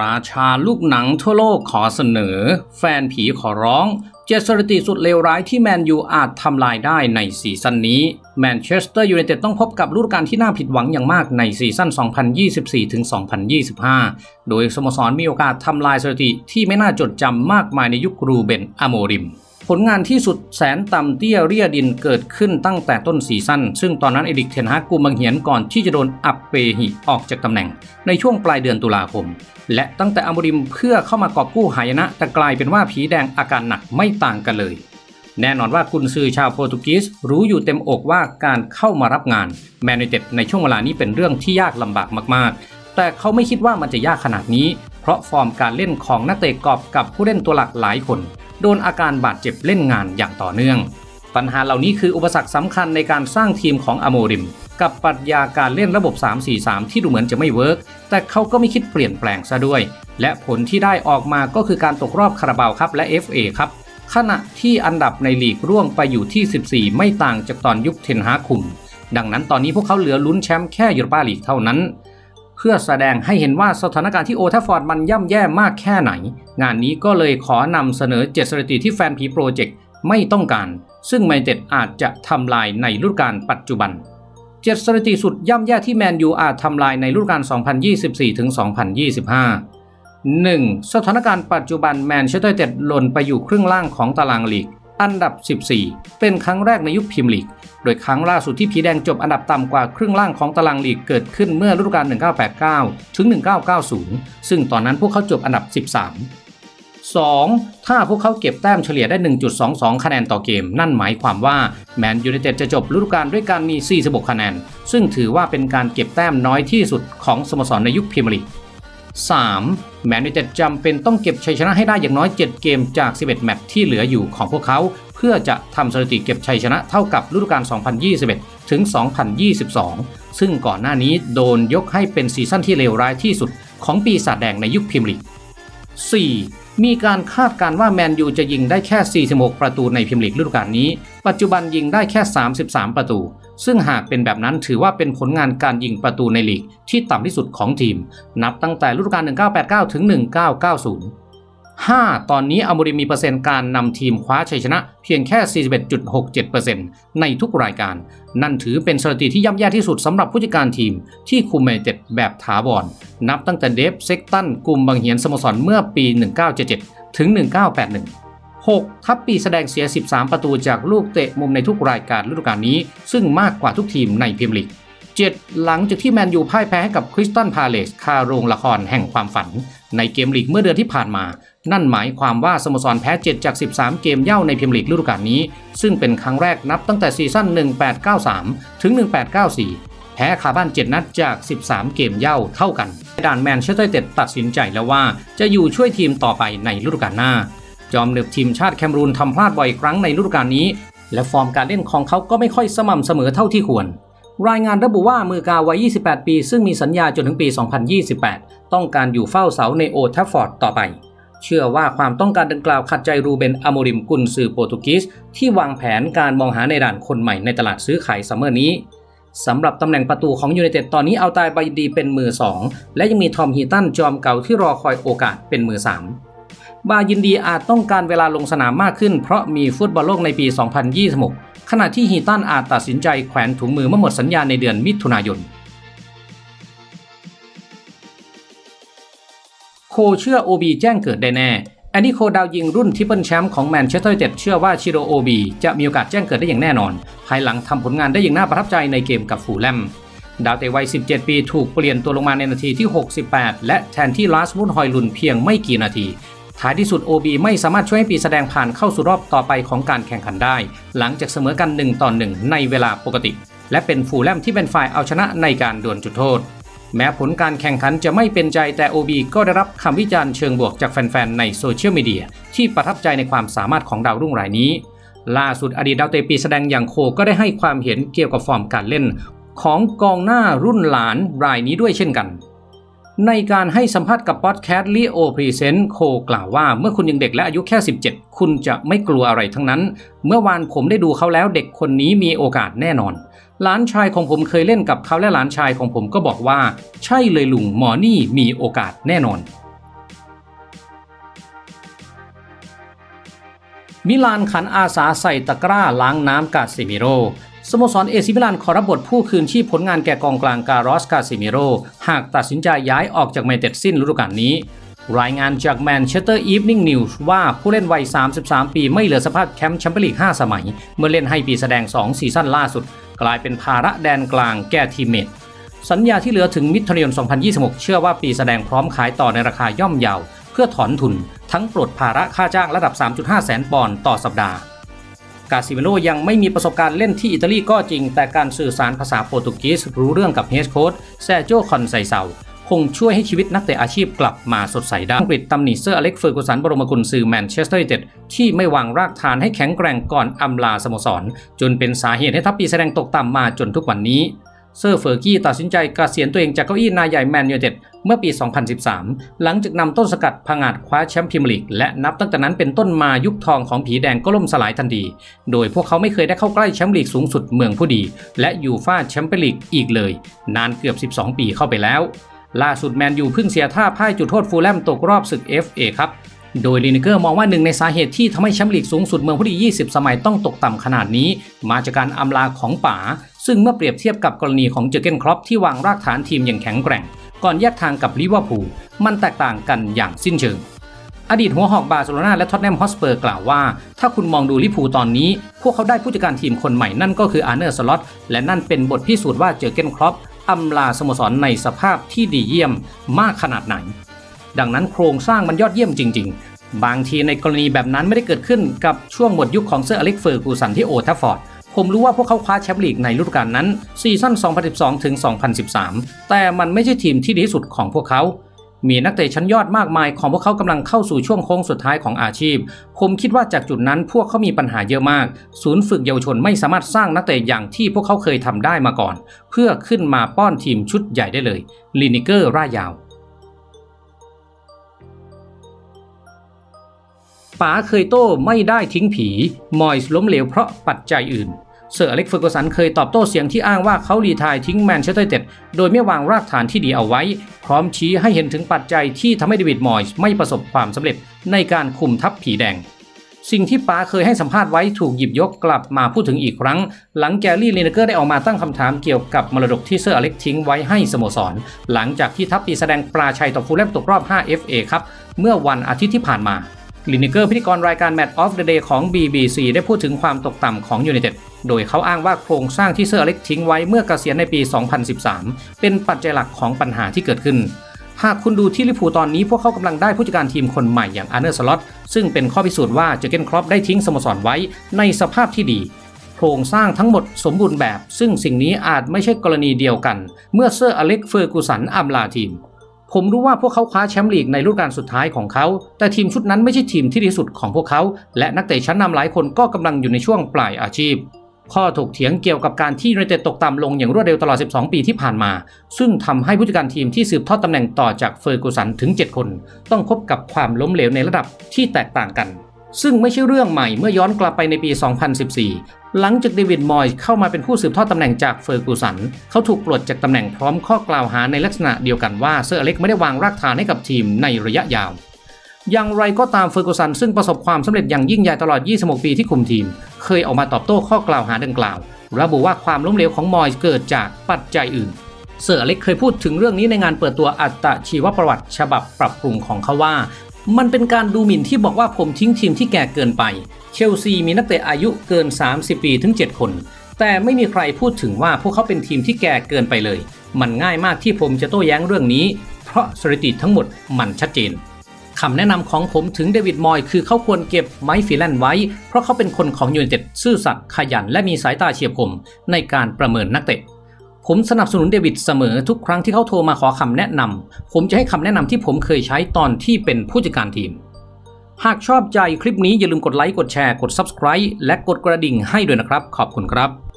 ราชาลูกหนังทั่วโลกขอเสนอ แฟนผีขอร้อง เจ็ดสถิติสุดเลวร้ายที่แมนยูอาจทำลายได้ในซีซั่นนี้แมนเชสเตอร์ยูไนเต็ดต้องพบกับฤดูกาลที่น่าผิดหวังอย่างมากในซีซั่น 2024-2025 โดยสโมสรมีโอกาสทำลายสถิติที่ไม่น่าจดจำมากมายในยุครูเบนอโมริม ผลงานที่สุดแสนต่ำเตี้ยเรียดินเกิดขึ้นตั้งแต่ต้นซีซั่นซึ่งตอนนั้นเอริกเทนฮากกุมบังเหียนก่อนที่จะโดนอัปเปหิออกจากตำแหน่ง ในช่วงปลายเดือนตุลาคม และตั้งแต่อโมริมเพื่อเข้ามากอบกู้หายนะ แต่กลายเป็นว่าผีแดงอาการหนักไม่ต่างกันเลย แน่นอนว่ากุนซือชาวโปรตุเกสรู้อยู่เต็มอกว่าการเข้ามารับงานแมนยูเต็ดในช่วงเวลานี้เป็นเรื่องที่ยากลำบากมาก ๆ แต่เขาไม่คิดว่ามันจะยากขนาดนี้ เพราะฟอร์มการเล่นของนักเตะกอบกับผู้เล่นตัวหลักหลายคน โดนอาการบาดเจ็บเล่นงานอย่างต่อเนื่อง ปัญหาเหล่านี้คืออุปสรรคสำคัญในการสร้างทีมของอโมริม กับปรัชญาการเล่นระบบ 3-4-3 ที่ดูเหมือนจะไม่เวิร์กแต่เขาก็ไม่คิดเปลี่ยนแปลงซะด้วย และผลที่ได้ออกมาก็คือการตกรอบคาราบาวครับและ FA ครับขณะที่อันดับในลีกร่วงไปอยู่ที่ 14 ไม่ต่างจากตอนยุคเทนฮาคุม ดังนั้นตอนนี้พวกเขาเหลือลุ้นแชมป์แค่ยูโรปาลีกเท่านั้น พื่อแสดงให้เห็นว่าสถานการณ์ที่โอทฟฟอร์ดมันย่ำแย่มากแค่ไหน งานนี้ก็เลยขอนำเสนอเจ็ดสถิติที่แฟนผีโปรเจกต์ไม่ต้องการ ซึ่งแมนเต็ดอาจจะทำลายในฤดูกาลปัจจุบันเจ็ดสถิติสุดย่ำแย่ที่แมนยูอาจทำลายในฤดูกาล 2024-2025 1. สถานการณ์ปัจจุบันแมนเชสเตอร์ยูนเต็ดหล่นไปอยู่ครึ่งล่างของตารางลีก อันดับ 14 เป็นครั้งแรกในยุคพรีเมียร์ลีก โดยครั้งล่าสุดที่ผีแดงจบอันดับต่ำกว่าครึ่งล่างของตารางลีกเกิดขึ้นเมื่อฤดูกาล 1989 ถึง 1990 ซึ่งตอนนั้นพวกเขาจบอันดับ 13 2. ถ้าพวกเขาเก็บแต้มเฉลี่ยได้ 1.22 คะแนนต่อเกม นั่นหมายความว่าแมนยูไนเต็ดจะจบฤดูกาลด้วยการมี 46 คะแนน ซึ่งถือว่าเป็นการเก็บแต้มน้อยที่สุดของสโมสรในยุคพรีเมียร์ลีก 3. แมนยูเต็ดจำเป็นต้องเก็บชัยชนะให้ได้อย่างน้อย 7 เกมจาก 11 แมตช์ที่เหลืออยู่ของพวกเขา เพื่อจะทำสถิติเก็บชัยชนะเท่ากับฤดูกาล 2021 ถึง 2022 ซึ่งก่อนหน้านี้โดนยกให้เป็นซีซั่นที่เลวร้ายที่สุดของปีศาจแดงในยุคพรีเมียร์ลีก 4. มีการคาดการณ์ว่าแมนยูจะยิงได้แค่ 46 ประตูในพิมลีกฤดูกาลนี้ ปัจจุบันยิงได้แค่ 33 ประตู ซึ่งหากเป็นแบบนั้นถือว่าเป็นผลงานการยิงประตูในลีกที่ต่ำที่สุดของทีม นับตั้งแต่ฤดูกาล1989 ถึง 1990 5. ตอนนี้อโมริมีเปอร์เซ็นต์การนำทีมคว้าชัยชนะเพียงแค่ 41.67%ในทุกรายการ นั่นถือเป็นสถิติที่ย่ำแย่ที่สุดสำหรับผู้จัดการทีมที่คุมแมนเต็ดแบบถาวรนับตั้งแต่เดฟเซ็กตันกลุ่มบางเหียนสโมสรเมื่อปี 1977 ถึง 1981 6. ทัพปีแสดงเสีย 13 ประตูจากลูกเตะมุมในทุกรายการฤดูกาลนี้ ซึ่งมากกว่าทุกทีมในพรีเมียร์ลีก 7. หลังจากที่แมนยูพ่ายแพ้ให้กับคริสตันพาเลสคาโรงละครแห่งความฝัน ในเกมลีกเมื่อเดือนที่ผ่านมา นั่นหมายความว่าสโมสรแพ้ 7 จาก 13 เกมเย่าในพรีเมียร์ลีกฤดูกาลนี้ ซึ่งเป็นครั้งแรกนับตั้งแต่ซีซั่น 1893 ถึง 1894 แพ้คาบ้าน 7 นัดจาก 13 เกมเย่าเท่ากัน ด่านแมนเชสเตอร์เต็ดตัดสินใจแล้วว่าจะอยู่ช่วยทีมต่อไปในฤดูกาลหน้า จอมเนืบทีมชาติแคมรูนทำพลาดบ่อยครั้งในฤดูกาลนี้ และฟอร์มการเล่นของเขาก็ไม่ค่อยสม่ำเสมอเท่าที่ควรรายงานระบุว่ามือกาวัย 28 ปี ซึ่งมีสัญญาจนถึงปี 2028 ต้องการอยู่เฝ้าเสาในโอทัฟฟอร์ดต่อไป เชื่อว่าความต้องการดังกล่าวขัดใจรูเบนอโมริมกุนซือโปรตุเกสที่วางแผนการมองหาในด่านคนใหม่ในตลาดซื้อขายซัมเมอร์นี้สำหรับตำแหน่งประตูของยูไนเต็ดตอนนี้เอาตายใบดีเป็นมือ 2 และยังมีทอมฮีตันจอมเก่าที่รอคอยโอกาสเป็นมือ 3 บายินดีอาจต้องการเวลาลงสนามมากขึ้น เพราะมีฟุตบอลโลกในปี 2026 ขณะที่ฮีตันอาจตัดสินใจแขวนถุงมือเมื่อหมดสัญญาในเดือนมิถุนายน โคเชื่อโอบีแจ้งเกิดได้แน่แอนดี้โคดาวยิงรุ่นทิปเปิลแชมป์ของแมนเชสเตอร์ยูไนเต็ดเชื่อว่าชิโรโอบีจะมีโอกาสแจ้งเกิดได้อย่างแน่นอน ภายหลังทำผลงานได้อย่างน่าประทับใจในเกมกับฟูลแลมดาวเตะวัย 17 ปีถูกเปลี่ยนตัวลงมาในนาทีที่ 68 และแทนที่ลาสวุนฮอยลุนเพียงไม่กี่นาที ท้ายที่สุด OB ไม่สามารถช่วยให้ปีแสดงผ่านเข้าสู่รอบต่อไปของการแข่งขันได้ หลังจากเสมอกัน1ต่อ1ในเวลาปกติ และเป็นฟูลแลมที่เป็นฝ่ายเอาชนะในการดวลจุดโทษ แม้ผลการแข่งขันจะไม่เป็นใจแต่ OB ก็ได้รับคำวิจารณ์เชิงบวกจากแฟนๆ ในโซเชียลมีเดียที่ประทับใจในความสามารถของดาวรุ่งรายนี้ ล่าสุดอดีตดาวเตะปีแสดงอย่างโคก็ได้ให้ความเห็นเกี่ยวกับฟอร์มการเล่น ของกองหน้ารุ่นหลานรายนี้ด้วยเช่นกัน ในการให้สัมภาษณ์กับพอดแคสต์ลีโอพรีเซนต์โคกล่าวว่าเมื่อคุณยังเด็กและอายุแค่ 17 คุณจะไม่กลัวอะไรทั้งนั้น เมื่อวานผมได้ดูเขาแล้วเด็กคนนี้มีโอกาสแน่นอน หลานชายของผมเคยเล่นกับเขาและหลานชายของผมก็บอกว่า ใช่เลยลุงหมอนี่มีโอกาสแน่นอน มิลานขันอาสาใส่ตะกร้าล้างน้ำกาเซมิโรสโมสรเอซิมิลานขอรับบทผู้คืนชีพผลงานแก่กองกลางการอสกาซิมิโร หากตัดสินใจย้ายออกจากแมเชตอสิ้นฤดูกาลนี้ รายงานจากแมนเชสเตอร์อีฟนิงนิวส์ว่าผู้เล่นวัย 33 ปีไม่เหลือสภาพแคมป์แชมเปี้ยนลีก 5 สมัย เมื่อเล่นให้ปีแสดง 2 ซีซั่นล่าสุด กลายเป็นภาระแดนกลางแก่ทีมเมตสัญญาที่เหลือถึงมิถุนายน 2026 เชื่อว่าปีแสดงพร้อมขายต่อในราคาย่อมเยา เพื่อถอนทุนทั้งปลดภาระค่าจ้างระดับ 3.5 แสนปอนด์ต่อสัปดาห์ กาซิเมโรยังไม่มีประสบการณ์เล่นที่อิตาลีก็จริง แต่การสื่อสารภาษาโปรตุเกสรู้เรื่องกับเฮดโค้ชแซโจคอนไซเซา คงช่วยให้ชีวิตนักเตะอาชีพกลับมาสดใสได้อังกฤษตำหนิเซอร์อเล็กเฟอร์กูสันบรมกุลซือแมนเชสเตอร์ยูไนเต็ดที่ไม่วางรากฐานให้แข็งแกร่งก่อนอำลาสโมสร จนเป็นสาเหตุให้ทัพปีแสดงตกต่ำมาจนทุกวันนี้เซอร์เฟอร์กี้ตัดสินใจกเกษียณตัวเองจากเก้าอี้นายใหญ่แมนยูไนเต็ดเมื่อปี 2013 หลังจากนำต้นสกัดผงาดคว้าแชมป์พรีเมียร์ลีก และนับตั้งแต่นั้นเป็นต้นมายุคทองของผีแดงก็ล่มสลายทันที โดยพวกเขาไม่เคยได้เข้าใกล้แชมป์ลีกสูงสุดเมืองผู้ดี และยูฟ่าแชมเปี้ยนลีกอีกเลย นานเกือบ 12 ปีเข้าไปแล้ว ล่าสุดแมนยูเพิ่งเสียท่าพ่ายจุดโทษฟูลแลมตกรอบศึก FA ครับโดยลินิเกอร์มองว่าหนึ่งในสาเหตุที่ทำให้แชมป์ลีกสูงสุดเมืองผู้ดี20 สมัยต้องตกต่ำขนาดนี้ มาจากการอำลาของป๋า ซึ่งเมื่อเปรียบเทียบกับกรณีของเจอเกนครอปที่วางรากฐานทีมอย่างแข็งแกร่ง ก่อนแยกทางกับลิเวอร์พูลมันแตกต่างกันอย่างสิ้นเชิง อดีตหัวหอกบาร์เซโลนาและท็อตแนมฮอสเปอร์กล่าวว่า ถ้าคุณมองดูลิวอัพูตอนนี้ พวกเขาได้ผู้จัดการทีมคนใหม่นั่นก็คืออาร์เนอร์สล็อตและนั่นเป็นบทพิสูจน์ว่าเจอเกนครอป อำลาสโมสรในสภาพที่ดีเยี่ยมมากขนาดไหน ดังนั้นโครงสร้างมันยอดเยี่ยมจริง ๆ บางทีในกรณีแบบนั้นไม่ได้เกิดขึ้นกับช่วงหมดยุคของเซอร์อเล็กเฟอร์กูสันที่โอทัฟฟอร์ดผมรู้ว่าพวกเขาคว้าแชมป์ลีกในฤดูกาลนั้นซีซั่น 2012 ถึง 2013 แต่มันไม่ใช่ทีมที่ดีที่สุดของพวกเขา มีนักเตะชั้นยอดมากมายของพวกเขากำลังเข้าสู่ช่วงโค้งสุดท้ายของอาชีพ ผมคิดว่าจากจุดนั้นพวกเขามีปัญหาเยอะมาก ศูนย์ฝึกเยาวชนไม่สามารถสร้างนักเตะอย่างที่พวกเขาเคยทำได้มาก่อน เพื่อขึ้นมาป้อนทีมชุดใหญ่ได้เลยลินิเกอร์ร่ายาวป๋าเคยโต้ไม่ได้ทิ้งผี มอยส์ล้มเหลวเพราะปัจจัยอื่น เซอร์อเล็กเฟอร์กสันเคยตอบโต้เสียงที่อ้างว่าเขารีทายทิ้งแมนเชสเตอร์ยูไนเต็ดโดยไม่วางรากฐานที่ดีเอาไว้ พร้อมชี้ให้เห็นถึงปัจจัยที่ทำให้เดวิดมอยส์ไม่ประสบความสำเร็จในการคุมทัพผีแดง สิ่งที่ป๋าเคยให้สัมภาษณ์ไว้ถูกหยิบยกกลับมาพูดถึงอีกครั้ง หลังแกรี่ลีนเกอร์ได้ออกมาตั้งคำถามเกี่ยวกับมรดกที่เซอร์อเล็กทิ้งไว้ให้สโมสร หลังจากที่ทัพปีแสดงปลาชัยต่อฟูลแลมตกรอบ 5 FA ครับเมื่อวันอาทิตย์ที่ผ่านมา ลินิเกอร์พิธีกรรายการ Match of the Day ของ BBC ได้พูดถึงความตกต่ำของยูไนเต็ดโดยเขาอ้างว่าโครงสร้างที่เซอร์อเล็กทิ้งไว้เมื่อเกษียณในปี 2013 เป็นปัจจัยหลักของปัญหาที่เกิดขึ้น หากคุณดูที่ลิพูตอนนี้พวกเขากำลังได้ผู้จัดการทีมคนใหม่อย่างอาร์เนอร์สล็อตซึ่งเป็นข้อพิสูจน์ว่าเจเกนครอปได้ทิ้งสโมสรไว้ในสภาพที่ดีโครงสร้างทั้งหมดสมบูรณ์แบบ ซึ่งสิ่งนี้อาจไม่ใช่กรณีเดียวกัน เมื่อเซอร์อเล็กเฟอร์กูสันอำลาทีม ผมรู้ว่าพวกเขาคว้าแชมป์ลีกในฤดูกาลสุดท้ายของเขา แต่ทีมชุดนั้นไม่ใช่ทีมที่ดีสุดของพวกเขา และนักเตะชั้นนำหลายคนก็กำลังอยู่ในช่วงปลายอาชีพ ข้อถกเถียงเกี่ยวกับการที่ยูไนเต็ดตกต่ำลงอย่างรวดเร็วตลอด 12 ปีที่ผ่านมา ซึ่งทำให้ผู้จัดการทีมที่สืบทอดตำแหน่งต่อจากเฟอร์กูสันถึง 7 คน ต้องพบกับความล้มเหลวในระดับที่แตกต่างกัน ซึ่งไม่ใช่เรื่องใหม่เมื่อย้อนกลับไปในปี 2014 หลังจากเดวิดมอยส์เข้ามาเป็นผู้สืบทอดตำแหน่งจากเฟอร์กูสัน เขาถูกปลดจากตำแหน่งพร้อมข้อกล่าวหาในลักษณะเดียวกันว่าเซอร์อเล็กไม่ได้วางรากฐานให้กับทีมในระยะยาว อย่างไรก็ตามเฟอร์กูสันซึ่งประสบความสำเร็จอย่างยิ่งใหญ่ตลอด 26 ปีที่คุมทีม เคยออกมาตอบโต้ข้อกล่าวหาดังกล่าว ระบุว่าความล้มเหลวของมอยส์เกิดจากปัจจัยอื่น เซอร์อเล็กเคยพูดถึงเรื่องนี้ในงานเปิดตัวอัตชีวประวัติ ฉบับปรับปรุงของเขาว่า มันเป็นการดูหมิ่นที่บอกว่าผมทิ้งทีมที่แก่เกินไป เชลซีมีนักเตะอายุเกิน 30 ปีถึง 7 คน แต่ไม่มีใครพูดถึงว่าพวกเขาเป็นทีมที่แก่เกินไปเลย มันง่ายมากที่ผมจะโต้แย้งเรื่องนี้ เพราะสถิติทั้งหมดมันชัดเจนคำแนะนำของผมถึงเดวิดมอยคือเขาควรเก็บไมค์ฟิแลนไว้ เพราะเขาเป็นคนของยูไนเต็ดซื่อสัตย์ขยันและมีสายตาเฉียบคมในการประเมินนักเตะ ผมสนับสนุนเดวิดเสมอทุกครั้งที่เขาโทรมาขอคำแนะนำ ผมจะให้คำแนะนำที่ผมเคยใช้ตอนที่เป็นผู้จัดการทีม หากชอบใจคลิปนี้อย่าลืมกดไลค์ กดแชร์ กด Subscribe และกดกระดิ่งให้ด้วยนะครับ ขอบคุณครับ